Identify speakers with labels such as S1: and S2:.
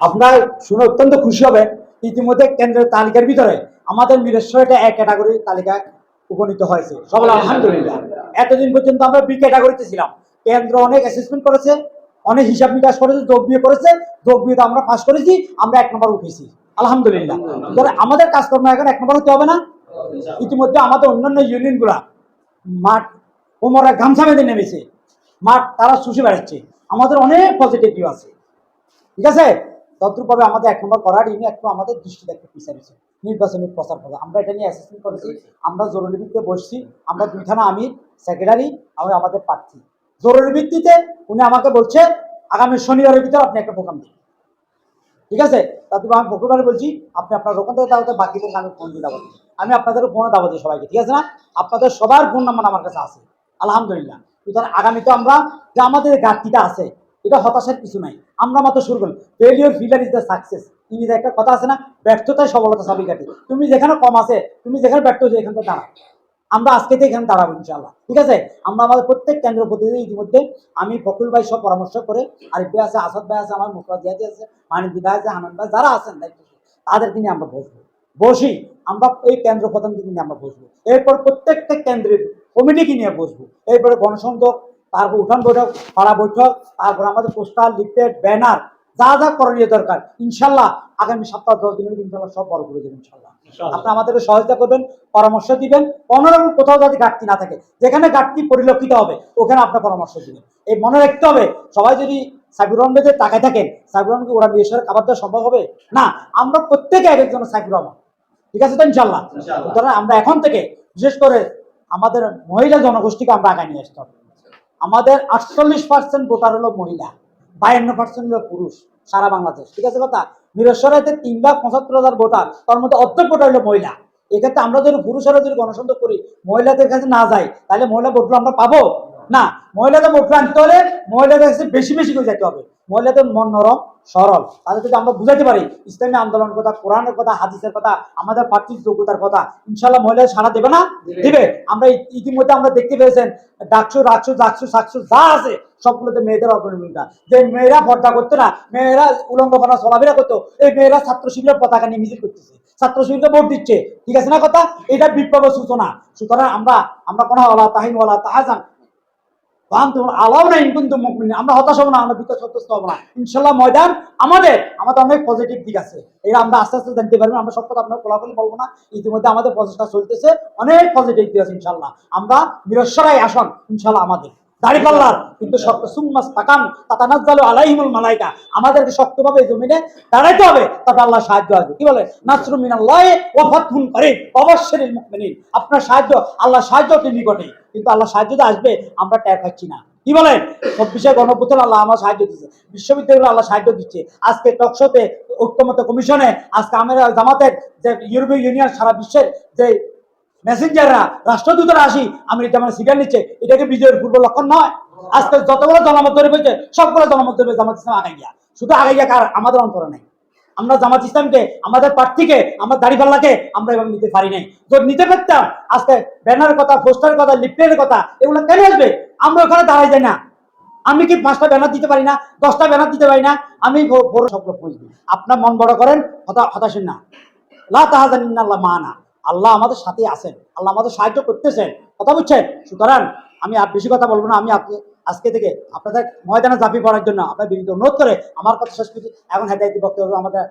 S1: আপনার শুনে অত্যন্ত খুশি হবে। ইতিমধ্যে কেন্দ্রের তালিকার ভিতরে আমাদের মিরেশ্বর এটা এক ক্যাটাগরি তালিকায় উপনীত হয়েছে। সবাই আলহামদুলিল্লাহ। এতদিন পর্যন্ত আমরা বি ক্যাটাগরিতে ছিলাম। কেন্দ্র অনেক অ্যাসেসমেন্ট করেছে, অনেক হিসাব নিকাশ করেছে, যোগ বিয়ে করেছে, যোগ বিয়েতে আমরা পাশ করেছি, আমরা এক নম্বর উঠেছি। আলহামদুলিল্লাহ। তাহলে আমাদের কাজকর্ম এখন এক নম্বর হতে হবে না? ইতিমধ্যে আমাদের অন্যান্য ইউনিয়নগুলা মাঠ কোমরে গামছা বেঁধে নেমেছে। মাঠ তারা শুষে বেড়াচ্ছে। আমাদের অনেক পজিটিভ আছে। ঠিক আছে? তদ্রুপভাবে আমাদের এক নম্বর করার ইনি একটু আমাদের দৃষ্টিতে একটু পিছিয়েছে নির্বাচনী প্রচার করে আমরা এটা নিয়ে অ্যাসেসমেন্ট করেছি। আমরা জরুরি ভিত্তিতে বসছি। আমরা দুই থানা আমির সেক্রেটারি আমি আমাদের প্রার্থী। জরুরি ভিত্তিতে উনি আমাকে বলছে, আগামী শনিবারের ভিতরে আপনি একটা প্রোগ্রাম দিন। ঠিক আছে? তারপর আমি প্রকৃতভাবে বলছি, আপনি আপনার দোকান থেকে তাহলে বাকিদের আমি ফোন দিয়ে দেবো আমি আপনাদের ফোনে দেবো দিই সবাইকে, ঠিক আছে না? আপনাদের সবার ফোন নাম্বার আমার কাছে আছে। আলহামদুলিল্লাহ। সুতরাং আগামীতে আমরা যে আমাদের ঘাটতিটা আছে এটা হতাশার কিছু নাই। আমরা মাত্র শুরু করি failure pillar is the success ইংরেজি একটা কথা আছে না ব্যর্থতাই সফলতা চাবিকাঠি তুমি যেখানে কম আছে, তুমি যেখানে ব্যর্থ হচ্ছে এখান থেকে আমরা আজকে থেকে এখানে দাঁড়াবো ইনশাল্লাহ ঠিক আছে? আমরা আমাদের প্রত্যেক কেন্দ্র প্রতিনিধি ইতিমধ্যে আমি ফকুল ভাই সব পরামর্শ করে, আরিফ ভাই আছে, আসাদ ভাই আছে, আমার মুখরাজ জিয়াদি আছে, মানিক ভাই আছে আনন্দ ভাই, যারা আছেন তাদেরকে নিয়ে আমরা বসবো। বসি, আমরা এই কেন্দ্র প্রধানকে নিয়ে আমরা বসবো। এরপর প্রত্যেকটা কেন্দ্রের কমিটিকে নিয়ে বসবো। এরপরে গণসংযোগ তারপর উঠান বৈঠক পাড়া বৈঠক তারপর আমাদের পোস্টার লিফলেট ব্যানার যা যা করণীয় দরকার ইনশাল্লাহ আগামী সপ্তাহ দশ দিনের মধ্যে ইনশাল্লাহ সব বড় করে দেবেন ইনশাল্লাহ। আপনি আমাদেরকে সহায়তা করবেন পরামর্শ দিবেন কোনোরকম কোথাও যাতে ঘাটতি না থাকে যেখানে ঘাটতি পরিলক্ষিত হবে ওখানে আপনার পরামর্শ দিবেন। এই মনে রাখতে হবে সবাই যদি সাইবুর রহমানের তাকায় থাকেন সাইবুর রহমানকে ওরা বিয়ে সাথে খাবার দেওয়া সম্ভব হবে? না আমরা প্রত্যেকে এক একজন সাইবুর রহমান। ঠিক আছে তো ইনশাল্লাহ। সুতরাং আমরা এখন থেকে বিশেষ করে আমাদের মহিলা জনগোষ্ঠীকে আমরা আগায় নিয়ে আসতে হবে। আমাদের আটচল্লিশ পার্সেন্ট ভোটার হলো মহিলা, বায়ান্ন পার্সেন্ট হলো পুরুষ, সারা বাংলাদেশ, ঠিক আছে কথা? নিরস্বরাতে তিন লাখ পঁচাত্তর হাজার ভোটার, তার মধ্যে অর্ধেক ভোটার হলো মহিলা। এক্ষেত্রে আমরা যদি পুরুষরা যদি গণতন্ত্র করি, মহিলাদের কাছে না যাই, তাহলে মহিলা ভোটগুলো আমরা পাবো? না। মহিলাদের ভোটগুলো আনতে হলে মহিলাদের কাছে বেশি বেশি করে যেতে হবে। মহিলাদের মন নরম সরল। তাদের যদি আমরা বুঝাতে পারি ইসলামী আন্দোলনের কথা কোরআনের কথা হাদিসের কথা আমাদের প্রার্থীর যোগ্যতার কথা ইনশাল্লাহ মহিলাদের সারা দেবে না? দিবে। আমরা ইতিমধ্যে আমরা দেখতে পেয়েছেন ডাকসু রাকসু জাকসু সাকসু যা আছে সবগুলোতে মেয়েদের অগ্রণীভূমিকা যে মেয়েরা পর্দা করতো না মেয়েরা উলঙ্গপনা চলাফেরা করতো এই মেয়েরা ছাত্র শিবিরের পতাকা নিয়ে মিছিল করতেছে। ছাত্র শিবিরকে ভোট দিচ্ছে। ঠিক আছে না কথা? এটা বিপ্লবের সূচনা। সুতরাং আমরা আমরা কোনো আল্লাহ তাহিন ওয়ালা তাহাজান হতাশ হব না, আমরা বিকাশ হব না। ইনশাল্লাহ ময়দান আমাদের আমাদের অনেক পজিটিভ দিক আছে। এটা আমরা আস্তে আস্তে জানতে পারব আমরা সব কথা আপনার খোলাখুলি বলব না। ইতিমধ্যে আমাদের প্রচেষ্টা চলতেছে, অনেক পজিটিভ দিক আছে ইনশাল্লাহ। আমরা নিরস্বরাই আসন, ইনশাল্লাহ আমাদের। দাড়ি পাল্লার। কিন্তু শক্ত সুম্মাস তাকাম আলাইহিমুল মালাইকা। আমাদেরকে শক্তভাবে জমিনে দাঁড়াইতে হবে আল্লাহ সাহায্য আসবে। কি বলে? অবশ্যই আপনার সাহায্য আল্লাহ সাহায্য নিকটে। কিন্তু আল্লাহ সাহায্য তো আসবে, আমরা না। কি বলেন চব্বিশে গণপুত্র আল্লাহ আমার সাহায্য দিচ্ছে বিশ্ববিদ্যালয় আল্লাহ সাহায্য দিচ্ছে। আজকে টকশোতে ঐক্যমত কমিশনে, আজকে আমরা জামাতের যে ইউরোপীয় ইউনিয়ন সারা বিশ্বের যে মেসেঞ্জাররা রাষ্ট্রদূতরা আসি আমেরিকা মানে সিরিয়াল নিচ্ছে এটাকে বিজয়ের পূর্ব লক্ষণ নয়? আজকে যতগুলো জনমত তৈরি হয়েছে সবগুলো জনমত তৈরি জামাত ইসলাম আগাইয়া শুধু আগাইয়া কার? আমাদের অন্তরে নাই। আমরা জামাত ইসলামকে, আমাদের প্রার্থীকে, আমার দাড়িপাল্লাকে আমরা এবার নিতে পারি নাই। যদি নিতে পারতাম, আজকে ব্যানারের কথা, পোস্টারের কথা লিফলেটের কথা, এগুলো কেন আসবে? আমরা ওখানে দাঁড়াই যাই না। আমি কি পাঁচটা ব্যানার দিতে পারি না? দশটা ব্যানার দিতে পারি না? আমি বড় স্বপ্ন বুঝবি আপনার মন বড় করেন হতা হতাশীন না। লা তাহাজানিন আল্লাহ মানা আল্লাহ আমাদের সাথে আছেন, আল্লাহ আমাদের সাহায্য করতেছেন। কথা বুঝছেন? সুতরাং আমি আর বেশি কথা বলব না, আমি আপনি আজকে থেকে আপনাদের ময়দানে জাপি পড়ার জন্য আপনার বিরুদ্ধে অনুরোধ করে আমার কথা শেষ করছি। এখন হেদায়তি বক্তব্য আমাদের